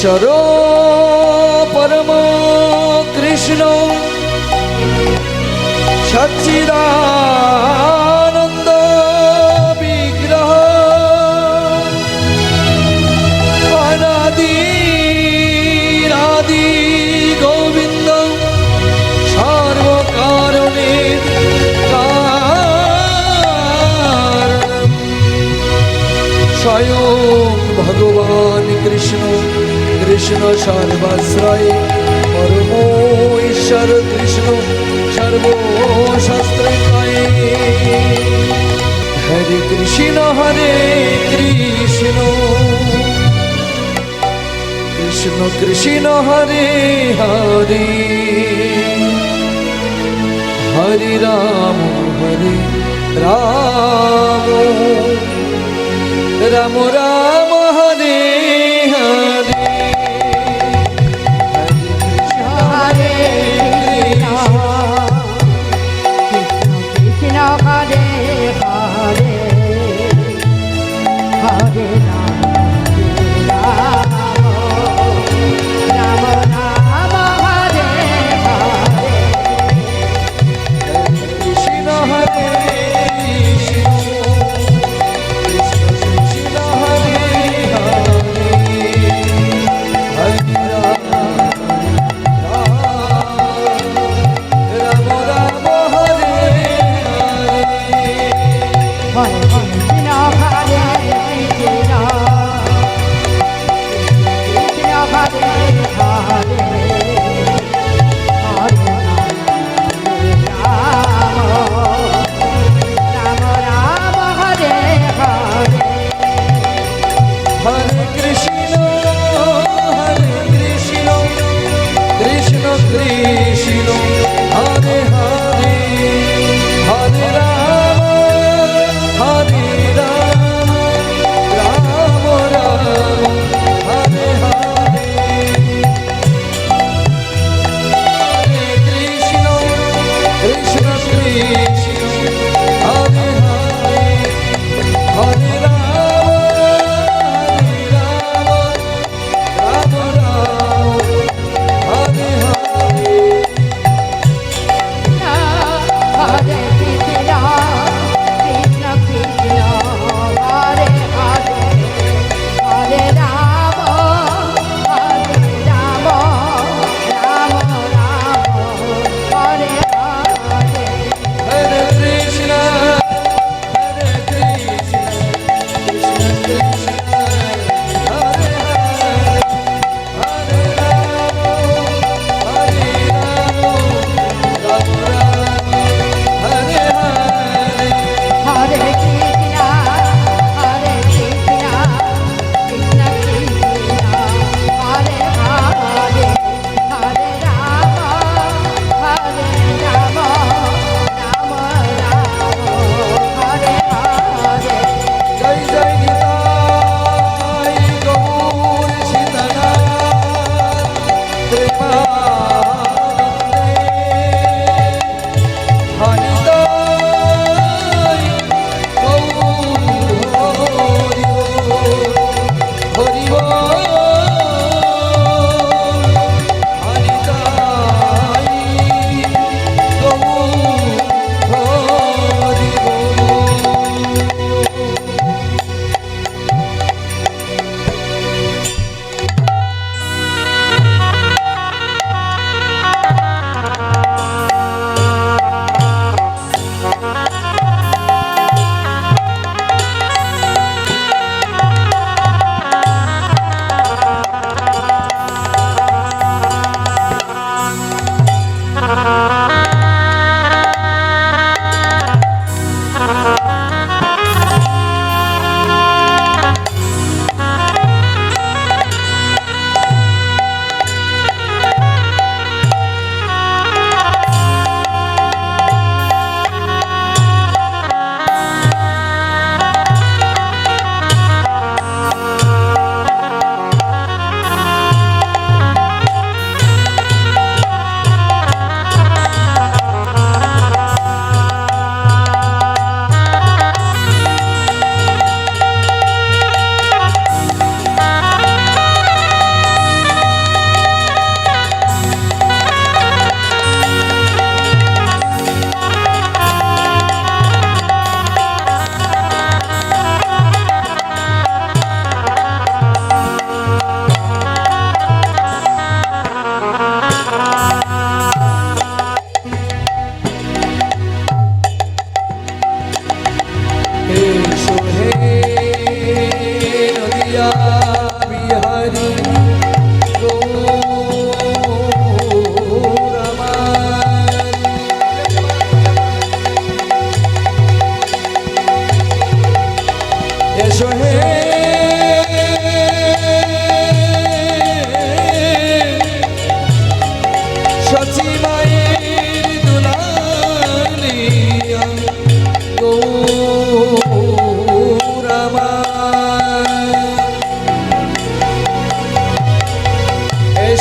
ঈশ্বর পরম কৃষ্ণ। সচ্চিদানন্দ বিগ্রহ। অনাদি রাদি গোবিন্দ সর্বকারণের কারণ। স্বয়ং ভগবান কৃষ্ণ। কৃষ্ণ সর্বাশ্রয় পরম ঈশ্বর কৃষ্ণ সর্বশাস্ত্রে হরে কৃষ্ণ হরে কৃষ্ণ। কৃষ্ণ কৃষ্ণ, হরে হরে। হরে রাম হরে রাম। রাম রাম। ભણતી ન ખાલી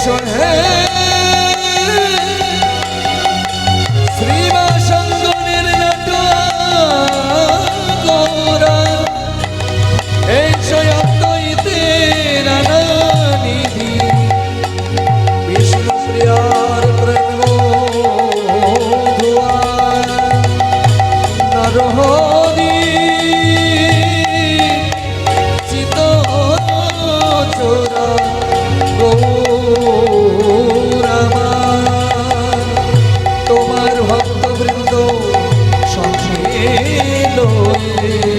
Hey. লোকে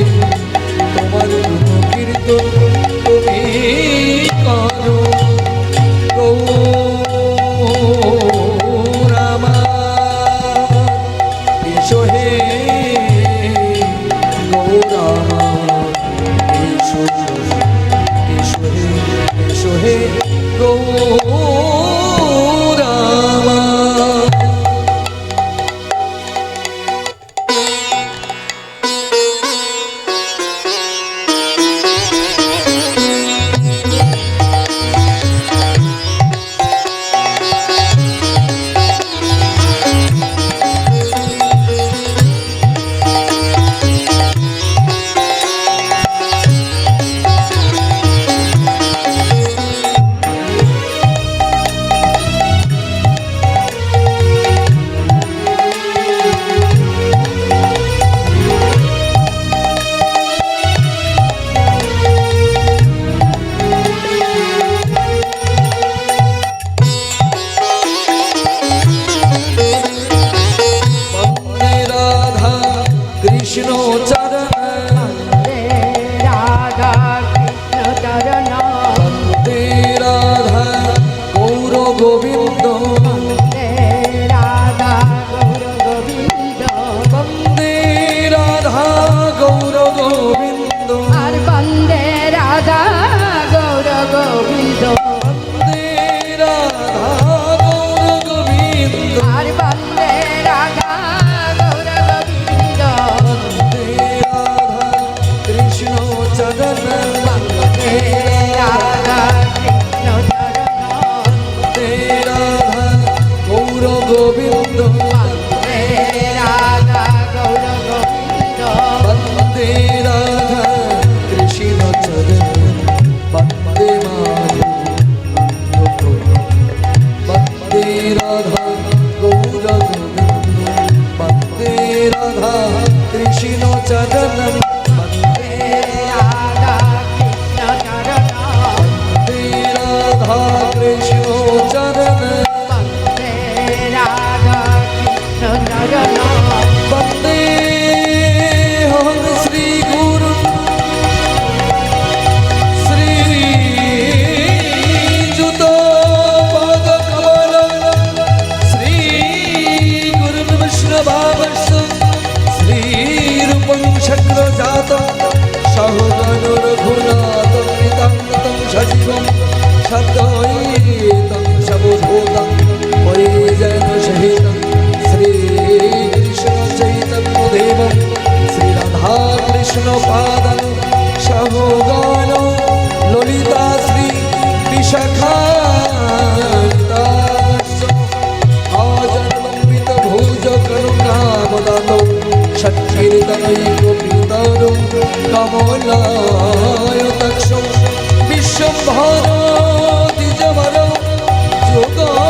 কৃষ্ণপাদন সহগান ললিতা শ্রী বিশাখা অজন্মিত ভুজ করুণাবদাত সৎকীর্তনৈকীতর কমলায় দক্ষ বিশ্বভারতী জবর যোগা